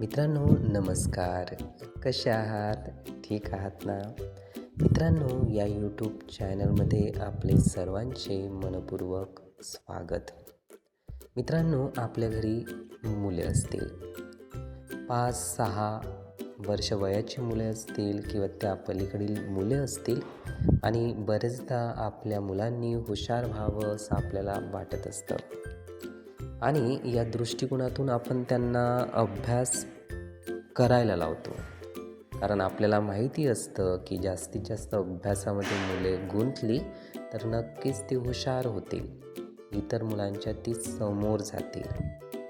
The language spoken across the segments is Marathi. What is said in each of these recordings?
मित्रांनो नमस्कार. कसे आहात? ठीक आहात ना? मित्रांनो या यूट्यूब चॅनलमध्ये आपले सर्वांचे मनपूर्वक स्वागत. मित्रांनो आपल्या घरी मुले असतील. पाच सहा वर्ष वयाची मुले असतील किंवा त्या पलीकडील मुले असतील आणि बरेचदा आपल्या मुलांनी हुशार व्हावं असं आपल्याला वाटत असतं. आणि या दृष्टिकोनातून आपण त्यांना अभ्यास करायला लावतो. कारण आपल्याला माहिती असतं की जास्तीत जास्त अभ्यासामध्ये मुले गुंतली तर नक्कीच ती हुशार होतील. इतर मुलांच्या ती समोर जातील.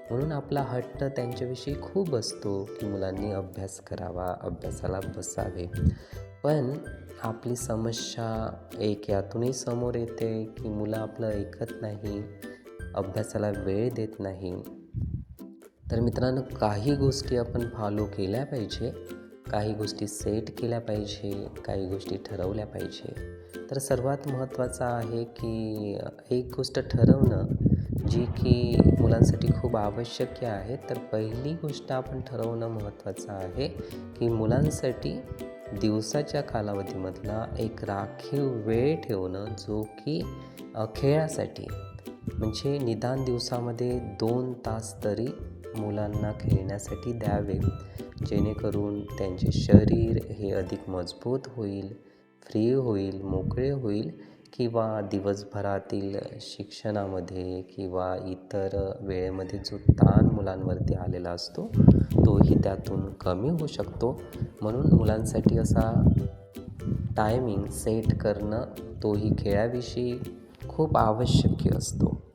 म्हणून आपला हट्ट त्यांच्याविषयी खूप असतो की मुलांनी अभ्यास करावा अभ्यासाला बसावे. पण आपली समस्या एक यातूनही समोर येते की मुलं आपलं ऐकत नाही. अभ्यासाला वेळ देत नाही. तर मित्रांनो काही गोष्टी आपण फॉलो केल्या पाहिजे काही गोष्टी सेट केल्या पाहिजे काही गोष्टी ठरवल्या पाहिजे. तर सर्वात महत्त्वाचं आहे की एक गोष्ट ठरवणं जी की मुलांसाठी खूप आवश्यक आहे. तर पहिली गोष्ट आपण ठरवणं महत्त्वाचं आहे की मुलांसाठी दिवसाच्या कालावधीमधला एक राखीव वेळ ठेवणं जो की खेळासाठी म्हणजे निदान दिवसामध्ये दोन तास तरी मुलांना खेळण्यासाठी द्यावे. जेणेकरून त्यांचे शरीर हे अधिक मजबूत होईल फ्री होईल मोकळे होईल किंवा दिवसभरातील शिक्षणामध्ये किंवा इतर वेळेमध्ये जो ताण मुलांवरती आलेला असतो तोही त्यातून कमी होऊ शकतो. म्हणून मुलांसाठी असा टायमिंग सेट करणं तोही खेळाविषयी खूप आवश्यक असतो.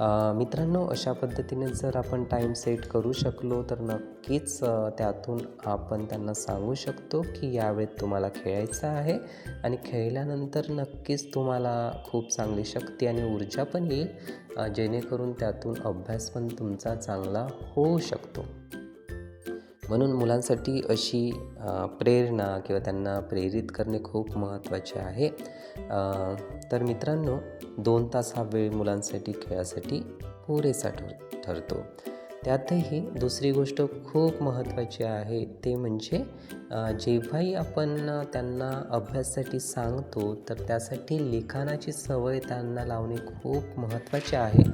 मित्रांनो अशा पद्धतीने जर आपण टाईम सेट करू शकलो तर नक्कीच त्यातून आपण त्यांना सांगू शकतो की यावेळेत तुम्हाला खेळायचं आहे आणि खेळल्यानंतर नक्कीच तुम्हाला खूप चांगली शक्ती आणि ऊर्जा पण येईल जेणेकरून त्यातून अभ्यास पण तुमचा चांगला होऊ शकतो. म्हणून मुलांसाठी अशी प्रेरणा किंवा त्यांना प्रेरित करणे खूप महत्त्वाचे आहे. तर मित्रांनो दोन तास हा वेळ मुलांसाठी खेळासाठी पुरेसा ठर ठरतो. त्यातही दुसरी गोष्ट खूप महत्त्वाची आहे ते म्हणजे जेव्हाही आपण त्यांना अभ्यासासाठी सांगतो तर त्यासाठी लिखाणाची सवय त्यांना लावणे खूप महत्त्वाचे आहे.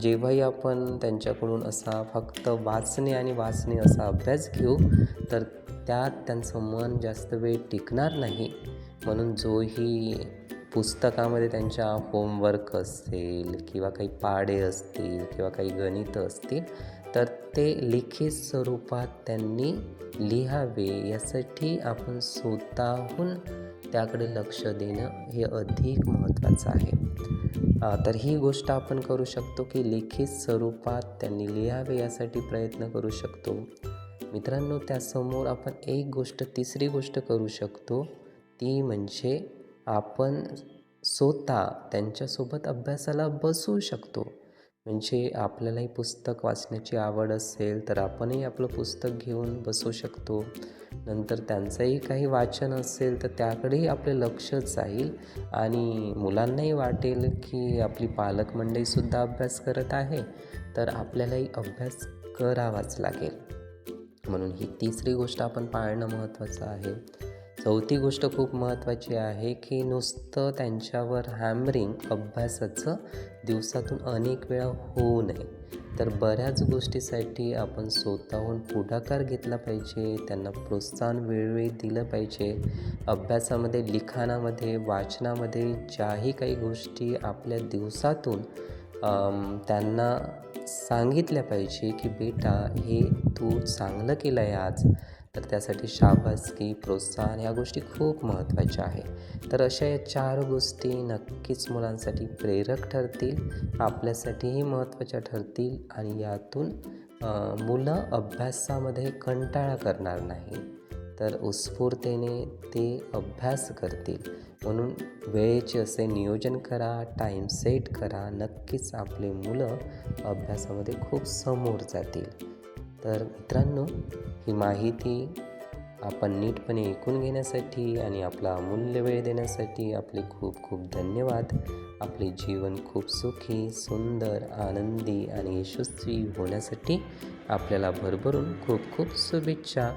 जेव्हाही आपण त्यांच्याकडून असा फक्त वाचणे आणि वाचणे असा अभ्यास घेऊ तर त्यात त्यांचं मन जास्त वेळ टिकणार नाही. म्हणून जोही पुस्तकामध्ये त्यांच्या होमवर्क असेल किंवा काही पाडे असतील किंवा काही गणितं असतील ते लिखित स्वरूपात त्यांनी लिहावे यासाठी आपण स्वतःहून त्याकडे लक्ष देणं हे अधिक महत्त्वाचं आहे. तर ही गोष्ट आपण करू शकतो की लिखित स्वरूपात त्यांनी लिहावे यासाठी प्रयत्न करू शकतो. मित्रांनो त्यासमोर आपण एक गोष्ट तिसरी गोष्ट करू शकतो. ती म्हणजे आपण स्वतः त्यांच्यासोबत अभ्यासाला बसू शकतो. म्हणजे आपल्यालाही पुस्तक वाचण्याची आवड असेल तर आपणही आपलं पुस्तक घेऊन बसू शकतो. नंतर त्यांचंही काही वाचन असेल तर त्याकडेही आपले लक्ष जाईल. आणि मुलांनाही वाटेल की आपली पालक मंडळीसुद्धा अभ्यास करत आहे तर आपल्यालाही अभ्यास करावाच लागेल. म्हणून ही तिसरी गोष्ट आपण पाळणं महत्त्वाचं आहे. चौथी गोष्ट खूप महत्त्वाची आहे की नुसतं त्यांच्यावर हॅमरिंग अभ्यासाचं दिवसातून अनेक वेळा होऊ नये. तर बऱ्याच गोष्टीसाठी आपण स्वतःहून पुढाकार घेतला पाहिजे त्यांना प्रोत्साहन वेळोवेळी दिलं पाहिजे. अभ्यासामध्ये लिखाणामध्ये वाचनामध्ये ज्याही काही गोष्टी आपल्या दिवसातून त्यांना सांगितल्या पाहिजे की बेटा हे तू चांगलं केलं आहे आज. तर त्यासाठी शाबासकी प्रोत्साहन ह्या गोष्टी खूप महत्त्वाच्या आहे. तर अशा या चार गोष्टी नक्कीच मुलांसाठी प्रेरक ठरतील आपल्यासाठीही महत्त्वाच्या ठरतील आणि यातून मुलं अभ्यासामध्ये कंटाळा करणार नाही तर उत्स्फूर्तेने ते अभ्यास करतील. म्हणून वेळेचे असे नियोजन करा टाईम सेट करा. नक्कीच आपले मुलं अभ्यासामध्ये खूप समोर जातील. तर मित्रांनो ही माहिती आपण नीटपणे ऐकून घेण्यासाठी आणि आपला अमूल्य वेळ देण्यासाठी आपले खूप खूप धन्यवाद. आपले जीवन खूप सुखी सुंदर आनंदी आणि यशस्वी होण्यासाठी आपल्याला भरभरून खूप खूप शुभेच्छा.